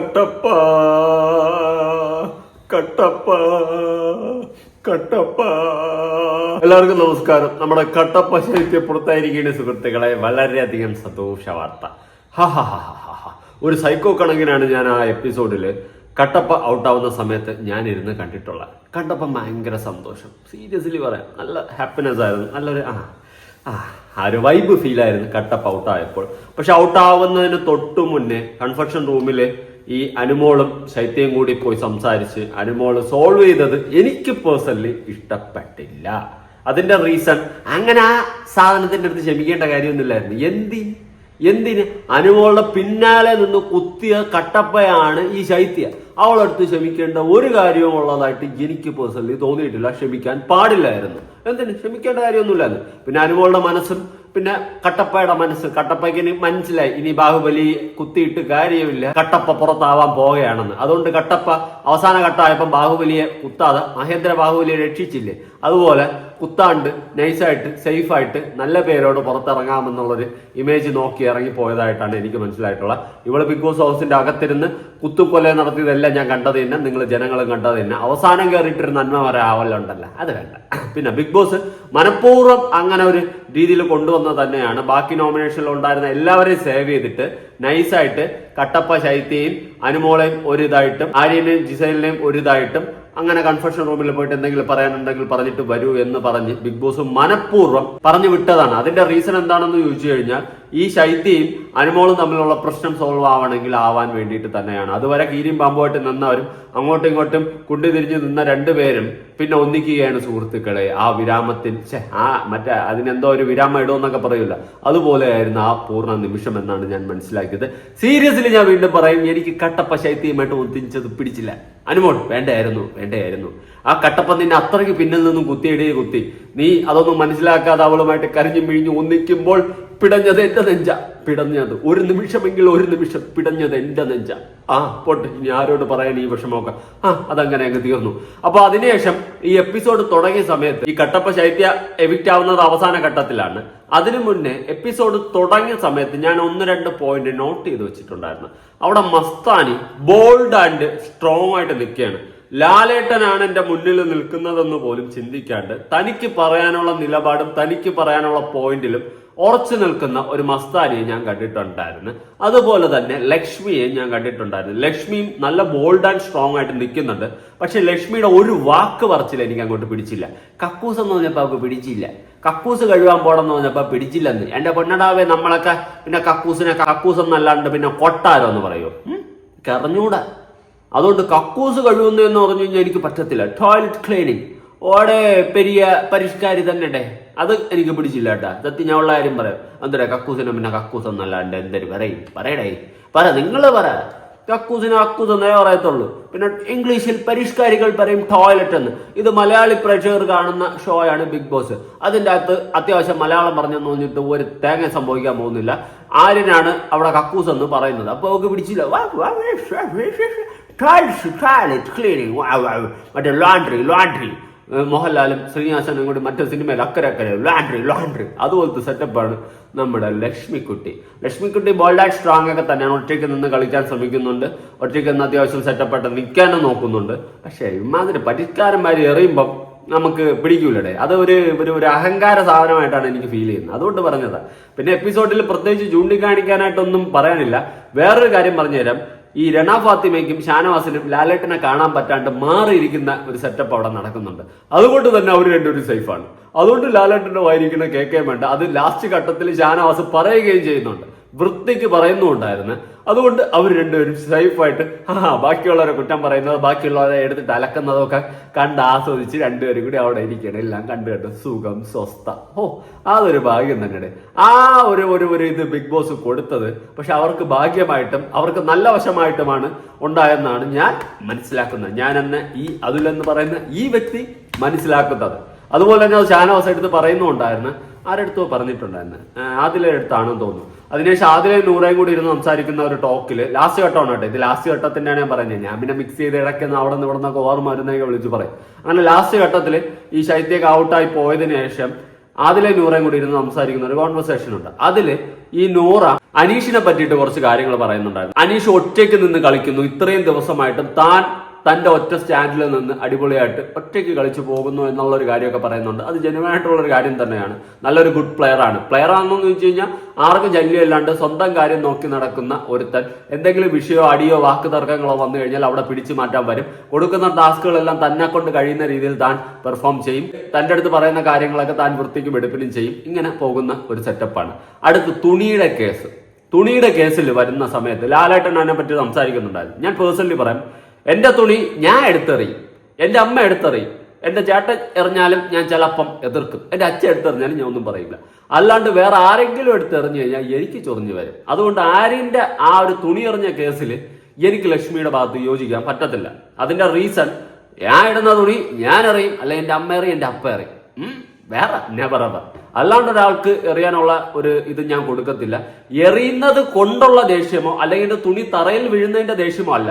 കട്ടപ്പ കട്ടപ്പ കട്ടപ്പ. എല്ലാവർക്കും നമസ്കാരം. നമ്മുടെ കട്ടപ്പ ശൈത്യം പുറത്തായിരിക്കേണ്ട സുഹൃത്തുക്കളെ വളരെയധികം സന്തോഷ വാർത്ത. ഒരു സൈക്കോ കണക്കിനാണ് ഞാൻ ആ എപ്പിസോഡിൽ കട്ടപ്പ ഔട്ടാവുന്ന സമയത്ത് ഞാൻ ഇരുന്ന് കണ്ടിട്ടുള്ള. കണ്ടപ്പം ഭയങ്കര സന്തോഷം. സീരിയസ്ലി പറയാം. നല്ല ഹാപ്പിനെസ് ആയിരുന്നു. നല്ലൊരു ആ ആ ആ ഒരു വൈബ് ഫീൽ ആയിരുന്നു കട്ടപ്പ് ഔട്ടായപ്പോൾ. പക്ഷെ ഔട്ടാവുന്നതിന് തൊട്ട് മുന്നേ കൺഫെക്ഷൻ റൂമിൽ ഈ അനുമോളും ശൈത്യം കൂടി പോയി സംസാരിച്ച് അനുമോൾ സോൾവ് ചെയ്തത് എനിക്ക് പേഴ്സണലി ഇഷ്ടപ്പെട്ടില്ല. അതിന്റെ റീസൺ അങ്ങനെ ആ സാധനത്തിന്റെ അടുത്ത് ക്ഷമിക്കേണ്ട കാര്യമൊന്നുമില്ലായിരുന്നു. എന്തി? എന്തിന്? അനുമോളുടെ പിന്നാലെ നിന്ന് കുത്തിയ കട്ടപ്പയാണ് ഈ ശൈത്യ. അവളടുത്ത് ക്ഷമിക്കേണ്ട ഒരു കാര്യവും ഉള്ളതായിട്ട് എനിക്ക് പേഴ്സണലി തോന്നിയിട്ടില്ല. ക്ഷമിക്കാൻ പാടില്ലായിരുന്നു. എന്തിന്? ക്ഷമിക്കേണ്ട കാര്യമൊന്നുമില്ലായിരുന്നു. പിന്നെ അനുമോളുടെ മനസ്സും പിന്നെ കട്ടപ്പയുടെ മനസ്സ്. കട്ടപ്പയ്ക്ക് മനസ്സിലായി. ഇനി ബാഹുബലി കുത്തിയിട്ട് കാര്യമില്ല. കട്ടപ്പ പുറത്താവാൻ പോവുകയാണെന്ന്. അതുകൊണ്ട് കട്ടപ്പ അവസാന ഘട്ടമായപ്പം ബാഹുബലിയെ കുത്താതെ മഹേന്ദ്ര ബാഹുബലിയെ രക്ഷിച്ചില്ലേ? അതുപോലെ കുത്താണ്ട് നൈസായിട്ട് സേഫായിട്ട് നല്ല പേരോട് പുറത്തിറങ്ങാമെന്നുള്ളൊരു ഇമേജ് നോക്കി ഇറങ്ങി പോയതായിട്ടാണ് എനിക്ക് മനസ്സിലായിട്ടുള്ളത്. ഇവൾ ബിഗ് ബോസ് ഹൗസിന്റെ അകത്തിരുന്ന് കുത്തുക്കൊല നടത്തിയതെല്ലാം ഞാൻ കണ്ടത് തന്നെ നിങ്ങൾ ജനങ്ങളും കണ്ടത് തന്നെ. അവസാനം കയറിയിട്ടൊരു നന്മ വരെ ആവലുണ്ടല്ലോ. അത് വേണ്ട പിന്നെ ബിഗ് ബോസ് മനഃപൂർവം അങ്ങനെ ഒരു രീതിയിൽ കൊണ്ടുവന്നത് തന്നെയാണ്. ബാക്കി നോമിനേഷനിൽ ഉണ്ടായിരുന്ന എല്ലാവരെയും സേവ് ചെയ്തിട്ട് നൈസായിട്ട് കട്ടപ്പ ശൈത്യയും അനുമോളെയും ഒരു ഇതായിട്ടും ആര്യനെയും ജിസൈലിനെയും ഒരു ഇതായിട്ടും അങ്ങനെ കൺഫെഷൻ റൂമിൽ പോയിട്ട് എന്തെങ്കിലും പറയാനുണ്ടെങ്കിൽ പറഞ്ഞിട്ട് വരൂ എന്ന് പറഞ്ഞ് ബിഗ് ബോസ് മനഃപൂർവം പറഞ്ഞു വിട്ടതാണ്. അതിന്റെ റീസൺ എന്താണെന്ന് ചോദിച്ചു കഴിഞ്ഞാൽ ഈ ശൈത്യയും അനുമോളും തമ്മിലുള്ള പ്രശ്നം സോൾവ് ആവണമെങ്കിൽ ആവാൻ വേണ്ടിയിട്ട് തന്നെയാണ്. അതുവരെ കീരിയും പാമ്പുമായിട്ട് നിന്നവരും അങ്ങോട്ടും ഇങ്ങോട്ടും കുണ്ടി തിരിഞ്ഞ് നിന്ന രണ്ടുപേരും പിന്നെ ഒന്നിക്കുകയാണ് സുഹൃത്തുക്കളെ. ആ വിരാമത്തിൽ ആ മറ്റേ അതിനെന്തോ ഒരു വിരാമം ഇടുമെന്നൊക്കെ പറയൂല. അതുപോലെയായിരുന്നു ആ പൂർണ നിമിഷം എന്നാണ് ഞാൻ മനസ്സിലാക്കിയത്. സീരിയസ്ലി ഞാൻ വീണ്ടും പറയും എനിക്ക് കട്ടപ്പ ശൈത്യമായിട്ട് ഒന്നിച്ചത് പിടിച്ചില്ല. അനുമോൾ വേണ്ടായിരുന്നു വേണ്ടായിരുന്നു ആ കട്ടപ്പ നിന്നെ അത്രയ്ക്ക് പിന്നിൽ നിന്നും കുത്തിയിടേ കുത്തി. നീ അതൊന്നും മനസ്സിലാക്കാതെ അവളുമായിട്ട് കരിഞ്ഞു മിഴിഞ്ഞു ഒന്നിക്കുമ്പോൾ പിടഞ്ഞത് എന്റെ നെഞ്ച. പിടഞ്ഞത് ഒരു നിമിഷമെങ്കിൽ ഒരു നിമിഷം പിടഞ്ഞത് എന്റെ നെഞ്ച. ആ പോട്ടെ ഇനി ആരോട് പറയാൻ ഈ വിഷമമൊക്കെ? ആ അതങ്ങനെ അങ്ങ് തീർന്നു. അപ്പൊ അതിനുശേഷം ഈ എപ്പിസോഡ് തുടങ്ങിയ സമയത്ത് ഈ കട്ടപ്പ ശൈത്യ എവിക്റ്റ് ആവുന്നത് അവസാന ഘട്ടത്തിലാണ്. അതിനു മുന്നേ എപ്പിസോഡ് തുടങ്ങിയ സമയത്ത് ഞാൻ ഒന്ന് രണ്ട് പോയിന്റ് നോട്ട് ചെയ്ത് വെച്ചിട്ടുണ്ടായിരുന്നു. അവിടെ മസ്താനി ബോൾഡ് ആൻഡ് സ്ട്രോങ് ആയിട്ട് നിൽക്കുകയാണ്. ലാലേട്ടനാണ് എന്റെ മുന്നിൽ നിൽക്കുന്നതെന്ന് പോലും ചിന്തിക്കാണ്ട് തനിക്ക് പറയാനുള്ള നിലപാടും തനിക്ക് പറയാനുള്ള പോയിന്റിലും ഉറച്ചു നിൽക്കുന്ന ഒരു മസ്താനിയെ ഞാൻ കണ്ടിട്ടുണ്ടായിരുന്നു. അതുപോലെ തന്നെ ലക്ഷ്മിയെ ഞാൻ കണ്ടിട്ടുണ്ടായിരുന്നു. ലക്ഷ്മിയും നല്ല ബോൾഡ് ആൻഡ് സ്ട്രോങ് ആയിട്ട് നിൽക്കുന്നുണ്ട്. പക്ഷെ ലക്ഷ്മിയുടെ ഒരു വാക്ക് പറച്ചില്ല എനിക്ക് അങ്ങോട്ട് പിടിച്ചില്ല. കക്കൂസ് എന്ന് പറഞ്ഞപ്പോൾ അവർക്ക് പിടിച്ചില്ല. കക്കൂസ് കഴുകാൻ പോണെന്ന് പറഞ്ഞപ്പോൾ പിടിച്ചില്ലെന്ന്. എന്റെ പൊന്നടാവേ നമ്മളൊക്കെ പിന്നെ കക്കൂസിനെ കക്കൂസ് എന്നല്ലാണ്ട് പിന്നെ കൊട്ടാരോ എന്ന് പറയോ? കറഞ്ഞൂടാ അതുകൊണ്ട് കക്കൂസ് കഴുകുന്നതെന്ന് പറഞ്ഞു കഴിഞ്ഞാൽ എനിക്ക് പറ്റത്തില്ല. ടോയ്ലറ്റ് ക്ലീനിങ് ഓടെ പെരിയ പരിഷ്കാരി തന്നെ അത് എനിക്ക് പിടിച്ചില്ല കേട്ടാ സത്യം ഞാൻ ഉള്ള കാര്യം പറയാം. എന്തരാ കക്കൂസിനും പിന്നെ കക്കൂസ് എന്നല്ലാണ്ട് എന്തൊരു പറയും പറയടേ. പറ നിങ്ങൾ പറ. കക്കൂസിനും അക്കൂസ് എന്നേ പറയത്തുള്ളൂ. പിന്നെ ഇംഗ്ലീഷിൽ പരിഷ്കാരികൾ പറയും ടോയ്ലറ്റ് എന്ന്. ഇത് മലയാളി പ്രേക്ഷകർ കാണുന്ന ഷോ ആണ് ബിഗ് ബോസ് അതിന്റെ അകത്ത് അത്യാവശ്യം മലയാളം പറഞ്ഞെന്ന് പറഞ്ഞിട്ട് ഒരു തേങ്ങ സംഭവിക്കാൻ പോകുന്നില്ല. ആര്യനാണ് അവിടെ കക്കൂസ് എന്ന് പറയുന്നത്. അപ്പോൾ അവർക്ക് പിടിച്ചില്ല. മറ്റേ ലോണ്ട്രി ലോണ്ട്രി മോഹൻലാലും ശ്രീനിവാസനും കൂടി മറ്റേ സിനിമയിൽ അക്കരെ അക്കരെ ലോണ്ട്രി ലോണ്ട്രി അതുപോലത്തെ സെറ്റപ്പാണ് നമ്മുടെ Lakshmikutty. Lakshmikutty bold and strong ഒക്കെ തന്നെയാണ്. ഒറ്റയ്ക്ക് നിന്ന് കളിക്കാൻ ശ്രമിക്കുന്നുണ്ട്. ഒറ്റയ്ക്ക് നിന്ന് അത്യാവശ്യം സെറ്റപ്പായിട്ട് നിൽക്കാനും നോക്കുന്നുണ്ട്. പക്ഷേ ഇമാതിരി പരിഷ്കാരന്മാർ എറിയുമ്പം നമുക്ക് പിടിക്കൂലടേ. അത് ഒരു ഒരു ഒരു അഹങ്കാര സാധനമായിട്ടാണ് എനിക്ക് ഫീൽ ചെയ്യുന്നത്. അതുകൊണ്ട് പറഞ്ഞതാ. പിന്നെ എപ്പിസോഡിൽ പ്രത്യേകിച്ച് ചൂണ്ടിക്കാണിക്കാനായിട്ടൊന്നും പറയാനില്ല. വേറൊരു കാര്യം പറഞ്ഞുതരാം. ഈ രണ ഫാത്തിമയ്ക്കും ഷാനവാസിനും ലാലേട്ടനെ കാണാൻ പറ്റാണ്ട് മാറിയിരിക്കുന്ന ഒരു സെറ്റപ്പ് അവിടെ നടക്കുന്നുണ്ട്. അതുകൊണ്ട് തന്നെ അവർ രണ്ടുപേരും സേഫാണ് അതുകൊണ്ട് ലാലേട്ടന്റെ വായിരിക്കുന്ന കേൾക്കാൻ വേണ്ട. അത് ലാസ്റ്റ് ഘട്ടത്തിൽ ഷാനവാസ് പറയുകയും ചെയ്യുന്നുണ്ട്. വൃത്തിക്ക് പറയുന്നുണ്ടായിരുന്നു അതുകൊണ്ട് അവർ രണ്ടുപേരും സേഫായിട്ട് ആ ബാക്കിയുള്ളവരെ കുറ്റം പറയുന്നത് ബാക്കിയുള്ളവരെ എടുത്തിട്ട് അലക്കുന്നതൊക്കെ കണ്ട് ആസ്വദിച്ച് രണ്ടുപേരും കൂടി അവിടെ ഇരിക്കണം എല്ലാം കണ്ടു കണ്ട് സുഖം സ്വസ്ഥ. ഓ അതൊരു ഭാഗ്യം തന്നെയാണ്. ആ ഒരു ഒരു ഒരു ഇത് ബിഗ് ബോസ് കൊടുത്തത് പക്ഷെ അവർക്ക് ഭാഗ്യമായിട്ടും അവർക്ക് നല്ല വശമായിട്ടുമാണ് ഉണ്ടായെന്നാണ് ഞാൻ മനസ്സിലാക്കുന്നത്. ഞാൻ എന്നെ ഈ അതിലെന്ന് പറയുന്ന ഈ വ്യക്തി മനസ്സിലാക്കുന്നത്. അതുപോലെ തന്നെ അത് ഷാനവാസ് എടുത്ത് പറയുന്നുണ്ടായിരുന്നു. ആരെടുത്തോ പറഞ്ഞിട്ടുണ്ടായിരുന്നു. ആദിലെ അടുത്താണെന്ന് തോന്നുന്നു. അതിനുശേഷം ആദ്യം നൂറേയും കൂടി ഇരുന്ന് സംസാരിക്കുന്ന ഒരു ടോക്കിൽ ലാസ്റ്റ് ഘട്ടമാണ് കേട്ടോ. ഇത് ലാസ്റ്റ് ഘട്ടത്തിന്റെയാണ് ഞാൻ പറയുന്നത് ഞാൻ പിന്നെ മിക്സ് ചെയ്ത് ഇടയ്ക്കുന്ന അവിടെ നിന്ന് ഇവിടെ നിന്നൊക്കെ ഓർമ്മ വരുന്നതൊക്കെ വിളിച്ച് പറയും. അങ്ങനെ ലാസ്റ്റ് ഘട്ടത്തിൽ ഈ ശൈത്യൊക്കെ ഔട്ടായി പോയതിനു ശേഷം ആദ്യം നൂറയും കൂടി ഇരുന്ന് സംസാരിക്കുന്ന ഒരു കോൺവെർസേഷൻ ഉണ്ട്. അതിൽ ഈ നൂറ അനീഷിനെ പറ്റിയിട്ട് കുറച്ച് കാര്യങ്ങൾ പറയുന്നുണ്ടായിരുന്നു. അനീഷ് ഒറ്റയ്ക്ക് നിന്ന് കളിക്കുന്നു. ഇത്രയും ദിവസമായിട്ടും താൻ തന്റെ ഒറ്റ സ്റ്റാൻഡിൽ നിന്ന് അടിപൊളിയായിട്ട് ഒറ്റയ്ക്ക് കളിച്ചു പോകുന്നു എന്നുള്ള ഒരു കാര്യമൊക്കെ പറയുന്നുണ്ട്. അത് ജനുവനായിട്ടുള്ള ഒരു കാര്യം തന്നെയാണ്. നല്ലൊരു ഗുഡ് പ്ലെയർ ആണ്. പ്ലെയർ ആണെന്ന് വെച്ച് കഴിഞ്ഞാൽ ആർക്കും ശല്യമില്ലാണ്ട് സ്വന്തം കാര്യം നോക്കി നടക്കുന്ന ഒരുത്തൻ. എന്തെങ്കിലും വിഷയമോ അടിയോ വാക്ക് തർക്കങ്ങളോ വന്നു കഴിഞ്ഞാൽ അവിടെ പിടിച്ചു മാറ്റാൻ വരും. കൊടുക്കുന്ന ടാസ്കുകളെല്ലാം തന്നെ കൊണ്ട് കഴിയുന്ന രീതിയിൽ താൻ പെർഫോം ചെയ്യും. തന്റെ അടുത്ത് പറയുന്ന കാര്യങ്ങളൊക്കെ താൻ വൃത്തിക്കും എടുപ്പിനും ചെയ്യും. ഇങ്ങനെ പോകുന്ന ഒരു സെറ്റപ്പാണ് അടുത്ത് തുണിയുടെ കേസ് തുണിയുടെ കേസിൽ വരുന്ന സമയത്ത് ലാലേട്ടൻ അതിനെ പറ്റി സംസാരിക്കുന്നുണ്ടായിരുന്നു. ഞാൻ പേഴ്സണലി പറയാം. എന്റെ തുണി ഞാൻ എടുത്തെറിയും. എന്റെ അമ്മ എടുത്തെറിയും. എന്റെ ചേട്ടൻ എറിഞ്ഞാലും ഞാൻ ചിലപ്പം എതിർക്കും. എന്റെ അച്ഛൻ എടുത്തെറിഞ്ഞാലും ഞാൻ ഒന്നും പറയില്ല. അല്ലാണ്ട് വേറെ ആരെങ്കിലും എടുത്തെറിഞ്ഞു കഴിഞ്ഞാൽ എനിക്ക് ചൊറിഞ്ഞു വരും. അതുകൊണ്ട് ആരിന്റെ ആ ഒരു തുണി എറിഞ്ഞ കേസിൽ എനിക്ക് ലക്ഷ്മിയുടെ ഭാഗത്ത് യോജിക്കാൻ പറ്റത്തില്ല. അതിന്റെ റീസൺ ഞാൻ ഇടുന്ന തുണി ഞാൻ എറിയും അല്ലെ എന്റെ അമ്മ എറിയും എന്റെ അപ്പ എറിയും. വേറെ നെവർ എവർ അല്ലാണ്ട് ഒരാൾക്ക് എറിയാനുള്ള ഒരു ഇത് ഞാൻ കൊടുക്കത്തില്ല. എറിയുന്നത് കൊണ്ടുള്ള ദേഷ്യമോ അല്ലെങ്കിൽ തുണി തറയിൽ വീഴുന്നതിന്റെ ദേഷ്യമോ അല്ല.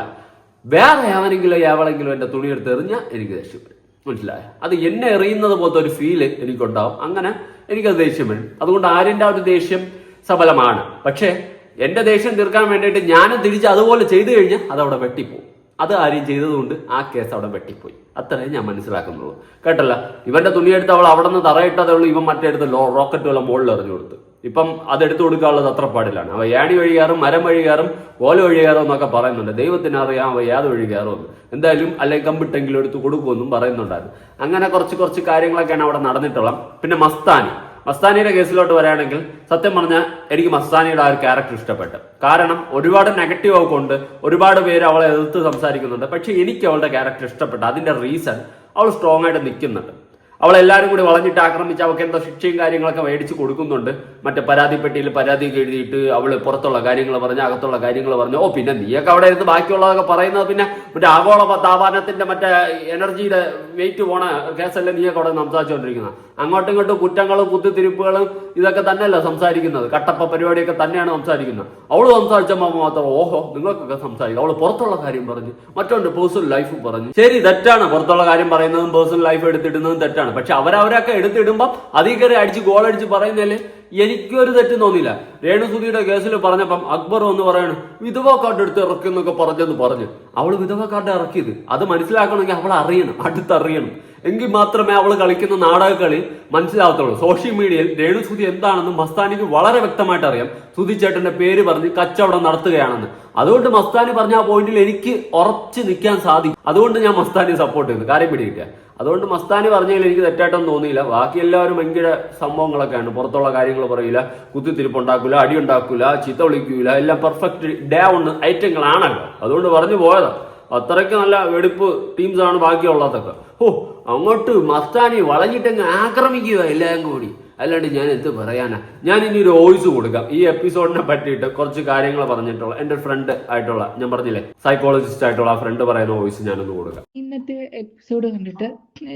വേറെ ആരെങ്കിലും ഏവളെങ്കിലും എന്റെ തുണി എടുത്ത് എറിഞ്ഞാൽ എനിക്ക് ദേഷ്യം മനസ്സിലായോ? അത് എന്നെ എറിയുന്നത് പോലത്തെ ഒരു ഫീൽ എനിക്കുണ്ടാവും. അങ്ങനെ എനിക്കത് ദേഷ്യം വരും. അതുകൊണ്ട് ആരിന്റെ ആ ഒരു ദേഷ്യം സഫലമാണ് പക്ഷേ എന്റെ ദേഷ്യം തീർക്കാൻ വേണ്ടിയിട്ട് ഞാനും തിരിച്ച് അതുപോലെ ചെയ്തു കഴിഞ്ഞാൽ അതവിടെ അവിടെ വെട്ടിപ്പോവും. അത് ആരും ചെയ്തതുകൊണ്ട് ആ കേസ് അവിടെ വെട്ടിപ്പോയി. അത്രേ ഞാൻ മനസ്സിലാക്കുന്നുള്ളൂ കേട്ടല്ല? ഇവന്റെ തുണിയെടുത്ത് അവൾ അവിടെ നിന്ന് തറയിട്ടതേ ഉള്ളൂ. ഇവൻ മറ്റേ റോക്കറ്റ് വല്ല മുകളിൽ എറിഞ്ഞു കൊടുത്തു. ഇപ്പം അതെടുത്തു കൊടുക്കാനുള്ളത് അത്ര പാടിലാണ്. അവ ഏണി വഴി കയറും മരം വഴി കയറും ഓല വഴി കയറും എന്നൊക്കെ പറയുന്നുണ്ട്. ദൈവത്തിന് അറിയാം അവ ഏത് വഴി കയറുമെന്ന് എന്തായാലും അല്ലെങ്കിൽ കമ്പിട്ടെങ്കിലും എടുത്തു കൊടുക്കുമെന്നും പറയുന്നുണ്ടായിരുന്നു. അങ്ങനെ കുറച്ച് കുറച്ച് കാര്യങ്ങളൊക്കെയാണ് അവിടെ നടന്നിട്ടുള്ളത്. പിന്നെ മസ്താനി. മസ്താനിയുടെ കേസിലോട്ട് വരാണെങ്കിൽ സത്യം പറഞ്ഞാൽ എനിക്ക് മസ്താനിയുടെ ആ ഒരു ക്യാരക്ടർ ഇഷ്ടപ്പെട്ടു. കാരണം ഒരുപാട് നെഗറ്റീവ് ഒക്കെ ഉണ്ട്. ഒരുപാട് പേര് അവളെ എതിർത്ത് സംസാരിക്കുന്നുണ്ട്. പക്ഷെ എനിക്ക് അവളുടെ ക്യാരക്ടർ ഇഷ്ടപ്പെട്ടു. അതിന്റെ റീസൺ അവൾ സ്ട്രോങ് ആയിട്ട് നിൽക്കുന്നുണ്ട്. അവളെല്ലാവരും കൂടി വളഞ്ഞിട്ട് ആക്രമിച്ച് അവൾക്ക് എന്തോ ശിക്ഷയും കാര്യങ്ങളൊക്കെ മേടിച്ച് കൊടുക്കുന്നുണ്ട്. മറ്റേ പരാതിപ്പെട്ടിയിൽ പരാതി എഴുതിയിട്ട് അവൾ പുറത്തുള്ള കാര്യങ്ങൾ പറഞ്ഞ് അകത്തുള്ള കാര്യങ്ങൾ പറഞ്ഞു ഓ പിന്നെ നീയൊക്കെ അവിടെ ഇരുന്ന് ബാക്കിയുള്ളതൊക്കെ പറയുന്നത് പിന്നെ മറ്റേ ആഗോള താപാനത്തിന്റെ മറ്റേ എനർജിയുടെ വെയിറ്റ് പോണ കേസല്ലേ നീയൊക്കെ അവിടെ സംസാരിച്ചുകൊണ്ടിരിക്കുന്നത്. അങ്ങോട്ടും ഇങ്ങോട്ടും കുറ്റങ്ങളും കുത്തിത്തിരിപ്പുകളും ഇതൊക്കെ തന്നെയല്ല സംസാരിക്കുന്നത്? കട്ടപ്പ പരിപാടിയൊക്കെ തന്നെയാണ് സംസാരിക്കുന്നത്. അവൾ സംസാരിച്ചപ്പോൾ മാത്രം ഓഹോ നിങ്ങൾക്കൊക്കെ സംസാരിക്കും. അവൾ പുറത്തുള്ള കാര്യം പറഞ്ഞു മറ്റൊണ്ട് പേഴ്സണൽ ലൈഫ് പറഞ്ഞു. ശരി തെറ്റാണ്. പുറത്തുള്ള കാര്യം പറയുന്നതും പേഴ്സണൽ ലൈഫ് എടുത്തിടുന്നതും തെറ്റാണ്. പക്ഷെ അവരവരൊക്കെ എടുത്തിടുമ്പോൾ അതിൽ കയറി അടിച്ച് ഗോളടിച്ച് പറയുന്നതിൽ എനിക്കൊരു തെറ്റും തോന്നിയില്ല. രേണുസുതിയുടെ കേസിൽ പറഞ്ഞപ്പം അക്ബർ എന്ന് പറയണു വിധവ കാർഡ് എടുത്ത് ഇറക്കുന്നൊക്കെ പറഞ്ഞെന്ന് പറഞ്ഞു. അവൾ വിധവ കാർഡ് ഇറക്കിയത്. അത് മനസ്സിലാക്കണമെങ്കിൽ അവൾ അറിയണം അടുത്തറിയണം. എങ്കിൽ മാത്രമേ അവൾ കളിക്കുന്ന നാടക കളി മനസ്സിലാവത്തുള്ളൂ. സോഷ്യൽ മീഡിയയിൽ രേണു സുധി എന്താണെന്ന് മസ്താനിക്ക് വളരെ വ്യക്തമായിട്ട് അറിയാം സുധി ചേട്ടന്റെ പേര് പറഞ്ഞ് കച്ചവടം നടത്തുകയാണെന്ന്. അതുകൊണ്ട് മസ്താനി പറഞ്ഞ ആ പോയിന്റിൽ എനിക്ക് ഉറച്ചു നിൽക്കാൻ സാധിക്കും. അതുകൊണ്ട് ഞാൻ മസ്താനി സപ്പോർട്ട് ചെയ്യുന്നു. കാര്യം പിടികിട്ടുക അതുകൊണ്ട് മസ്താനി പറഞ്ഞതിൽ എനിക്ക് തെറ്റായിട്ടൊന്നും തോന്നിയില്ല. ബാക്കി എല്ലാവരും ഭയങ്കര സംഭവങ്ങളൊക്കെയാണ്. പുറത്തുള്ള കാര്യങ്ങൾ പറയില്ല കുത്തിത്തിരിപ്പ് ഉണ്ടാക്കൂല അടി ഉണ്ടാക്കൂല ചീത്ത വിളിക്കൂല. എല്ലാം പെർഫെക്റ്റ് ഡേ ഒന്ന് ഐറ്റങ്ങളാണല്ലോ. അതുകൊണ്ട് പറഞ്ഞു പോയതാണ് അത്രയ്ക്ക് നല്ല വെടിപ്പ് ടീംസ് ആണ് ബാക്കിയുള്ളതൊക്കെ. ഓ അങ്ങോട്ട് മസ്താനി വളഞ്ഞിട്ടങ്ങ് ആക്രമിക്കുക എല്ലാം കൂടി. അല്ലാണ്ട് ഞാൻ എന്ത് പറയാനാ? ഞാൻ ഇനി ഒരു വോയിസ് കൊടുക്കാം. ഈ എപ്പിസോഡിനെ പറ്റിയിട്ട് കുറച്ച് കാര്യങ്ങൾ പറഞ്ഞിട്ടുള്ള എന്റെ ഫ്രണ്ട് ആയിട്ടുള്ള ഞാൻ പറഞ്ഞില്ലേ സൈക്കോളജിസ്റ്റ് ആയിട്ടുള്ള ആ ഫ്രണ്ട് പറയുന്ന വോയിസ് ഞാനൊന്ന് കൊടുക്കാം. ഇന്നത്തെ എപ്പിസോഡ് കണ്ടിട്ട്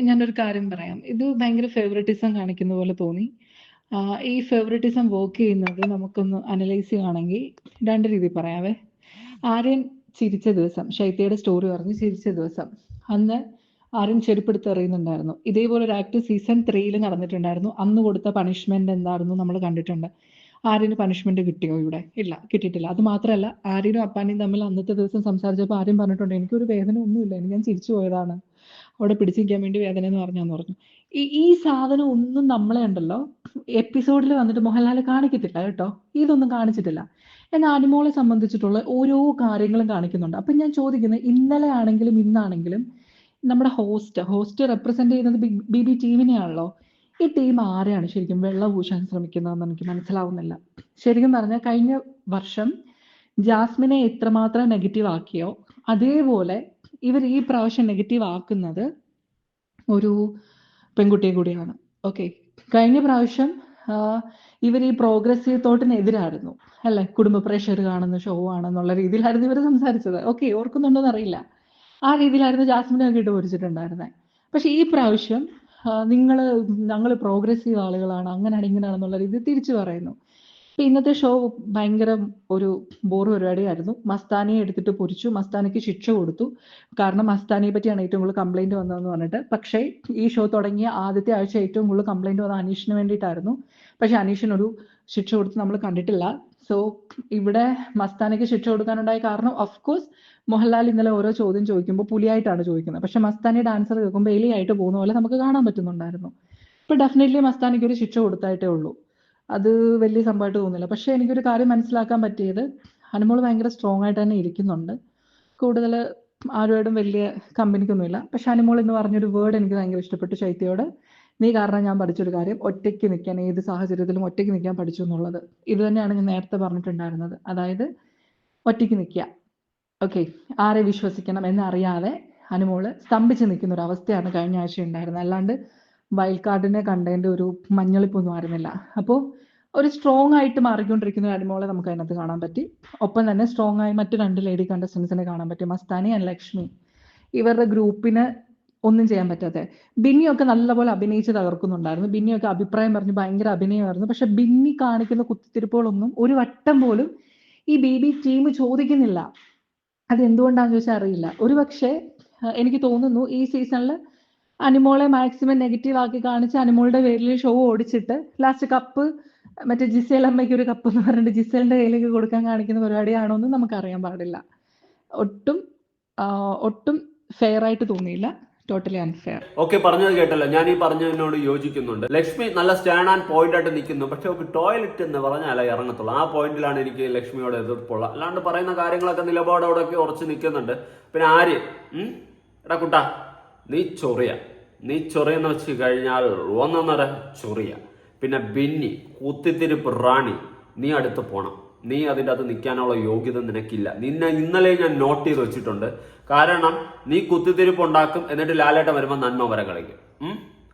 ഞാനൊരു കാര്യം പറയാം. ഇത് ഭയങ്കര ഫേവററ്റിസം കാണിക്കുന്ന പോലെ തോന്നി. ഈ ഫേവററ്റിസം വർക്ക് ചെയ്യുന്നത് നമുക്കൊന്ന് അനലൈസ് ചെയ്യുകയാണെങ്കിൽ രണ്ട് രീതി പറയാവേ. ആര്യൻ ചിരിച്ച ദിവസം ശൈത്യയുടെ സ്റ്റോറി പറഞ്ഞ് ചിരിച്ച ദിവസം. അന്ന് ആര്യൻ ചെരുപ്പെടുത്ത് എറിയുന്നുണ്ടായിരുന്നു. ഇതേപോലെ ഒരു ആക്ട് സീസൺ ത്രീയിൽ നടന്നിട്ടുണ്ടായിരുന്നു. അന്ന് കൊടുത്ത പണിഷ്മെന്റ് എന്തായിരുന്നു നമ്മൾ കണ്ടിട്ടുണ്ട്. ആര്യന് പണിഷ്മെന്റ് കിട്ടിയോ ഇവിടെ? ഇല്ല കിട്ടിയിട്ടില്ല. അത് മാത്രമല്ല ആര്യനും അപ്പാനിയും തമ്മിൽ അന്നത്തെ ദിവസം സംസാരിച്ചപ്പോൾ ആര്യം പറഞ്ഞിട്ടുണ്ട് എനിക്കൊരു വേദന ഒന്നുമില്ല എനിക്ക് ഞാൻ ചിരിച്ചു പോയതാണ്. അവിടെ പിടിച്ചിരിക്കാൻ വേണ്ടി വേദന എന്ന് പറഞ്ഞാന്ന് പറഞ്ഞു. ഈ ഈ സാധനം ഒന്നും നമ്മളെ ഉണ്ടല്ലോ. എപ്പിസോഡിൽ വന്നിട്ട് മോഹൻലാൽ കാണിക്കത്തില്ല കേട്ടോ. ഇതൊന്നും കാണിച്ചിട്ടില്ല. എന്നാൽ അനിമോളെ സംബന്ധിച്ചിട്ടുള്ള ഓരോ കാര്യങ്ങളും കാണിക്കുന്നുണ്ട്. അപ്പം ഞാൻ ചോദിക്കുന്നത് ഇന്നലെ ആണെങ്കിലും ഇന്നാണെങ്കിലും നമ്മുടെ ഹോസ്റ്റ് ഹോസ്റ്റ് റെപ്രസെന്റ് ചെയ്യുന്നത് ബി ബി ടീമിനെയാണല്ലോ ഈ ടീം ആരെയാണ് ശരിക്കും വെള്ളം പൂശാൻ ശ്രമിക്കുന്നതെന്ന് എനിക്ക് മനസ്സിലാവുന്നില്ല. ശരിക്കും പറഞ്ഞാൽ കഴിഞ്ഞ വർഷം ജാസ്മിനെ എത്രമാത്രം നെഗറ്റീവ് ആക്കിയോ അതേപോലെ ഇവർ ഈ പ്രാവശ്യം നെഗറ്റീവ് ആക്കുന്നത് ഒരു പെൺകുട്ടിയെ കൂടിയാണ്. ഓക്കെ കഴിഞ്ഞ പ്രാവശ്യം ഇവർ ഈ പ്രോഗ്രസീവ് തോട്ടിനെതിരായിരുന്നു അല്ലെ? കുടുംബ പ്രഷർ കാണുന്ന ഷോ ആണെന്നുള്ള രീതിയിലായിരുന്നു ഇവർ സംസാരിച്ചത്. ഓക്കെ ഓർക്കുന്നുണ്ടോ അറിയില്ല ആ രീതിയിലായിരുന്നു ജാസ്മിനൊക്കെ ഇട്ട് പൊരിച്ചിട്ടുണ്ടായിരുന്നത് പക്ഷെ ഈ പ്രാവശ്യം നിങ്ങൾ ഞങ്ങൾ പ്രോഗ്രസീവ് ആളുകളാണ് അങ്ങനെയാണ് ഇങ്ങനെയാണെന്നുള്ള രീതി തിരിച്ചു പറയുന്നു. ഇപ്പൊ ഇന്നത്തെ ഷോ ഭയങ്കര ഒരു ബോർ പരിപാടിയായിരുന്നു. മസ്താനിയെ എടുത്തിട്ട് പൊരിച്ചു. മസ്താനിക്ക് ശിക്ഷ കൊടുത്തു. കാരണം മസ്താനിയെ പറ്റിയാണ് ഏറ്റവും കൂടുതൽ കംപ്ലൈന്റ് വന്നതെന്ന് പറഞ്ഞിട്ട്. പക്ഷേ ഈ ഷോ തുടങ്ങിയ ആദ്യത്തെ ആഴ്ച ഏറ്റവും കൂടുതൽ കംപ്ലൈന്റ് വന്ന അനീഷിന് വേണ്ടിയിട്ടായിരുന്നു. പക്ഷെ അനീഷിനൊരു ശിക്ഷ കൊടുത്ത് നമ്മൾ കണ്ടിട്ടില്ല. സോ ഇവിടെ മസ്താനയ്ക്ക് ശിക്ഷ കൊടുക്കാനുണ്ടായ കാരണം ഓഫ് കോഴ്സ് മോഹൻലാൽ ഇന്നലെ ഓരോ ചോദ്യം ചോദിക്കുമ്പോൾ പുലിയായിട്ടാണ് ചോദിക്കുന്നത്. പക്ഷെ മസ്താനിയുടെ ആൻസർ കേൾക്കുമ്പോൾ എലിയായിട്ട് പോകുന്ന പോലെ നമുക്ക് കാണാൻ പറ്റുന്നുണ്ടായിരുന്നു. ഇപ്പൊ ഡെഫിനറ്റ്ലി മസ്താനിക്ക് ഒരു ശിക്ഷ കൊടുത്തായിട്ടേ ഉള്ളൂ. അത് വലിയ സംഭവമായിട്ട് തോന്നുന്നില്ല. പക്ഷെ എനിക്കൊരു കാര്യം മനസ്സിലാക്കാൻ പറ്റിയത് അനുമോൾ ഭയങ്കര സ്ട്രോങ് ആയിട്ട് തന്നെ ഇരിക്കുന്നുണ്ട്. കൂടുതൽ ആരുമായിട്ടും വലിയ കമ്പനിക്കൊന്നുമില്ല പക്ഷെ അനുമോൾ എന്ന് പറഞ്ഞൊരു വേർഡ് എനിക്ക് ഭയങ്കര ഇഷ്ടപ്പെട്ടു ചൈത്യയോട്. നീ കാരണം ഞാൻ പഠിച്ചൊരു കാര്യം ഒറ്റയ്ക്ക് നിൽക്കാൻ ഏത് സാഹചര്യത്തിലും ഒറ്റയ്ക്ക് നിൽക്കാൻ പഠിച്ചു എന്നുള്ളത്. ഇത് തന്നെയാണ് ഞാൻ നേരത്തെ പറഞ്ഞിട്ടുണ്ടായിരുന്നത്. അതായത് ഒറ്റയ്ക്ക് നിൽക്കുക ഓക്കെ. ആരെ വിശ്വസിക്കണം എന്നറിയാതെ അനുമോൾ സ്തംഭിച്ച് നിൽക്കുന്ന ഒരു അവസ്ഥയാണ് കഴിഞ്ഞ ആഴ്ച ഉണ്ടായിരുന്നത്. അല്ലാണ്ട് വൈൽഡ് കാർഡിനെ കണ്ടതിന്റെ ഒരു മഞ്ഞളിപ്പൊന്നും ആയിരുന്നില്ല. അപ്പോൾ ഒരു സ്ട്രോങ് ആയിട്ട് മാറിക്കൊണ്ടിരിക്കുന്ന ഒരു അനുമോളെ നമുക്ക് അതിനകത്ത് കാണാൻ പറ്റി. ഒപ്പം തന്നെ സ്ട്രോങ് ആയി മറ്റു രണ്ട് ലേഡി കണ്ടസ്റ്റൻസിനെ കാണാൻ പറ്റി. മസ്താനി ആൻഡ് ലക്ഷ്മി. ഇവരുടെ ഗ്രൂപ്പിന് ഒന്നും ചെയ്യാൻ പറ്റാത്ത. ബിന്നിയൊക്കെ നല്ലപോലെ അഭിനയിച്ച് തകർക്കുന്നുണ്ടായിരുന്നു. ബിന്നിയൊക്കെ അഭിപ്രായം പറഞ്ഞ് ഭയങ്കര അഭിനയമായിരുന്നു. പക്ഷെ ബിന്നി കാണിക്കുന്ന കുത്തിത്തിരിപ്പുകളൊന്നും ഒരു വട്ടം പോലും ഈ ബി ബി ടീം ചോദിക്കുന്നില്ല. അത് എന്തുകൊണ്ടാണെന്ന് ചോദിച്ചാൽ അറിയില്ല. ഒരു പക്ഷേ എനിക്ക് തോന്നുന്നു ഈ സീസണിൽ അനിമോളെ മാക്സിമം നെഗറ്റീവ് ആക്കി കാണിച്ച് അനിമോളുടെ പേരിൽ ഷോ ഓടിച്ചിട്ട് ലാസ്റ്റ് കപ്പ് മറ്റേ ജിസേൽ അമ്മയ്ക്ക് ഒരു കപ്പ് എന്ന് പറഞ്ഞിട്ട് ജിസേലിന്റെ കയ്യിലേക്ക് കൊടുക്കാൻ കാണിക്കുന്ന പരിപാടിയാണോ എന്ന് നമുക്കറിയാൻ പാടില്ല. ഒട്ടും ഒട്ടും ഫെയർ ആയിട്ട് തോന്നിയില്ല. ടോട്ടലി അൺഫെയർ ഓക്കെ പറഞ്ഞത് കേട്ടല്ലോ. ഞാൻ ഈ പറഞ്ഞതിനോട് യോജിക്കുന്നുണ്ട്. ലക്ഷ്മി നല്ല സ്റ്റാൻഡ് ആൻഡ് പോയിന്റ് ആയിട്ട് നിൽക്കുന്നു. പക്ഷെ അവർക്ക് ടോയ്ലറ്റ് എന്ന് പറഞ്ഞാലേ ഇറങ്ങത്തുള്ളൂ. ആ പോയിന്റിലാണ് എനിക്ക് ലക്ഷ്മിയോട് എതിർപ്പുള്ള അല്ലാണ്ട് പറയുന്ന കാര്യങ്ങളൊക്കെ നിലപാടോടൊക്കെ ഉറച്ച് നിൽക്കുന്നുണ്ട്. പിന്നെ ആര്? എടാ കുട്ടാ നീ ചൊറിയ. നീ ചൊറിയെന്ന് വെച്ച് കഴിഞ്ഞാൽ ഒന്നൊന്നര ചൊറിയ. പിന്നെ ബിന്നി കുത്തിത്തിരിപ്പ് റാണി നീ അടുത്ത് പോണം. നീ അതിന്റെ അകത്ത് നിൽക്കാനുള്ള യോഗ്യത നിനക്കില്ല. നിന്നെ ഇന്നലെ ഞാൻ നോട്ട് ചെയ്ത് വെച്ചിട്ടുണ്ട്. കാരണം നീ കുത്തിത്തിരിപ്പ് ഉണ്ടാക്കും എന്നിട്ട് ലാലേട്ടൻ വരുമ്പോൾ നന്മ വരെ കളിക്കും.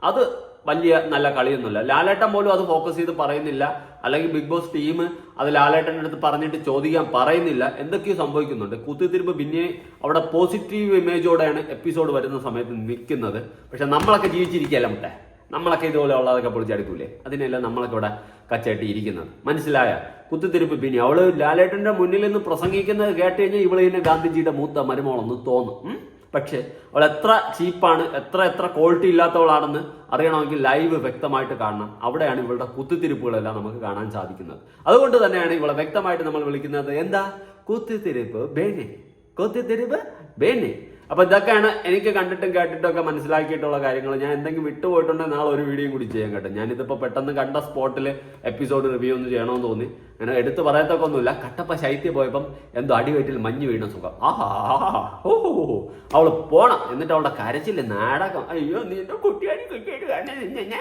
അത് വലിയ നല്ല കളിയൊന്നുമില്ല. ലാലേട്ടൻ പോലും അത് ഫോക്കസ് ചെയ്ത് പറയുന്നില്ല. അല്ലെങ്കിൽ ബിഗ് ബോസ് ടീം അത് ലാലേട്ടന്റെ അടുത്ത് പറഞ്ഞിട്ട് ചോദിക്കാൻ പറയുന്നില്ല. എന്തൊക്കെയോ സംഭവിക്കുന്നുണ്ട്. കുത്തിത്തിരിപ്പ് പിന്നെ അവിടെ പോസിറ്റീവ് ഇമേജോടെയാണ് എപ്പിസോഡ് വരുന്ന സമയത്ത് നിൽക്കുന്നത്. പക്ഷെ നമ്മളൊക്കെ ജീവിച്ചിരിക്കുകയല്ല മുട്ടേ നമ്മളൊക്കെ ഇതുപോലെ ഉള്ളതൊക്കെ പൊളിച്ചടിക്കൂലേ? അതിനെല്ലാം നമ്മളൊക്കെ ഇവിടെ കച്ചേട്ടി ഇരിക്കുന്നത്. മനസ്സിലായ? കുത്തിത്തിരിപ്പ് പിന്നെ അവൾ ലാലേട്ടന്റെ മുന്നിൽ നിന്ന് പ്രസംഗിക്കുന്നത് കേട്ട് കഴിഞ്ഞാൽ ഇവൾ തന്നെ ഗാന്ധിജിയുടെ മൂത്ത മരുമോളെന്ന് തോന്നും? പക്ഷേ അവൾ എത്ര ചീപ്പാണ് എത്ര എത്ര ക്വാളിറ്റി ഇല്ലാത്തവളാണെന്ന് അറിയണമെങ്കിൽ ലൈവ് വ്യക്തമായിട്ട് കാണണം. അവിടെയാണ് ഇവളുടെ കുത്തിത്തിരിപ്പുകളെല്ലാം നമുക്ക് കാണാൻ സാധിക്കുന്നത്. അതുകൊണ്ട് തന്നെയാണ് ഇവളെ വ്യക്തമായിട്ട് നമ്മൾ വിളിക്കുന്നത്. എന്താ? കുത്തിത്തിരിപ്പ് ബേനെ. കുത്തിത്തിരിപ്പ് ബേനെ. അപ്പൊ ഇതൊക്കെയാണ് എനിക്ക് കണ്ടിട്ടും കേട്ടിട്ടും ഒക്കെ മനസ്സിലാക്കിയിട്ടുള്ള കാര്യങ്ങൾ. ഞാൻ എന്തെങ്കിലും വിട്ടുപോയിട്ടുണ്ടെങ്കിൽ നാളെ ഒരു വീഡിയോ കൂടി ചെയ്യാൻ കേട്ടോ. ഞാനിതിപ്പോ പെട്ടെന്ന് കണ്ട സ്പോട്ടിൽ എപ്പിസോഡ് റിവ്യൂ ഒന്ന് ചെയ്യണമെന്ന് തോന്നി. അങ്ങനെ എടുത്തു പറയത്തൊക്കെ ഒന്നുമില്ല. കട്ടപ്പ ശൈത്യം പോയപ്പം എന്തോ അടിവയറ്റിൽ മഞ്ഞ് വീണ സുഖം. ആഹാ ഓ. അവൾ പോണം. എന്നിട്ട് അവളുടെ കരച്ചില്ല നാടകം. അയ്യോ നീ എന്റെ കുട്ടിയാടി കുട്ടിയാടി.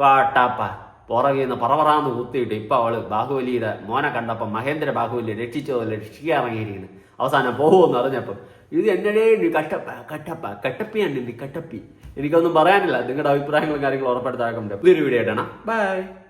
കാട്ടാപ്പ. പുറകെ നിന്ന് പറവറാന്ന് കുത്തിയിട്ട് ഇപ്പൊ അവൾ ബാഹുബലിയുടെ മോനെ കണ്ടപ്പം മഹേന്ദ്ര ബാഹുബലി രക്ഷിച്ചതല്ല രക്ഷിക്കാൻ ഇറങ്ങിയിരിക്കുന്നു. അവസാനം പോകുമെന്ന് അറിഞ്ഞപ്പോ ഇത് എന്നടേ കട്ടപ്പ കട്ടപ്പ കട്ടപ്പിയാണ് കട്ടപ്പി. എനിക്കൊന്നും പറയാനില്ല. നിങ്ങളുടെ അഭിപ്രായങ്ങളും കാര്യങ്ങളും ഉറപ്പെടുത്താക്കുന്നുണ്ട് പുതിയൊരു വീഡിയോ ആയിട്ടാണ് ബൈ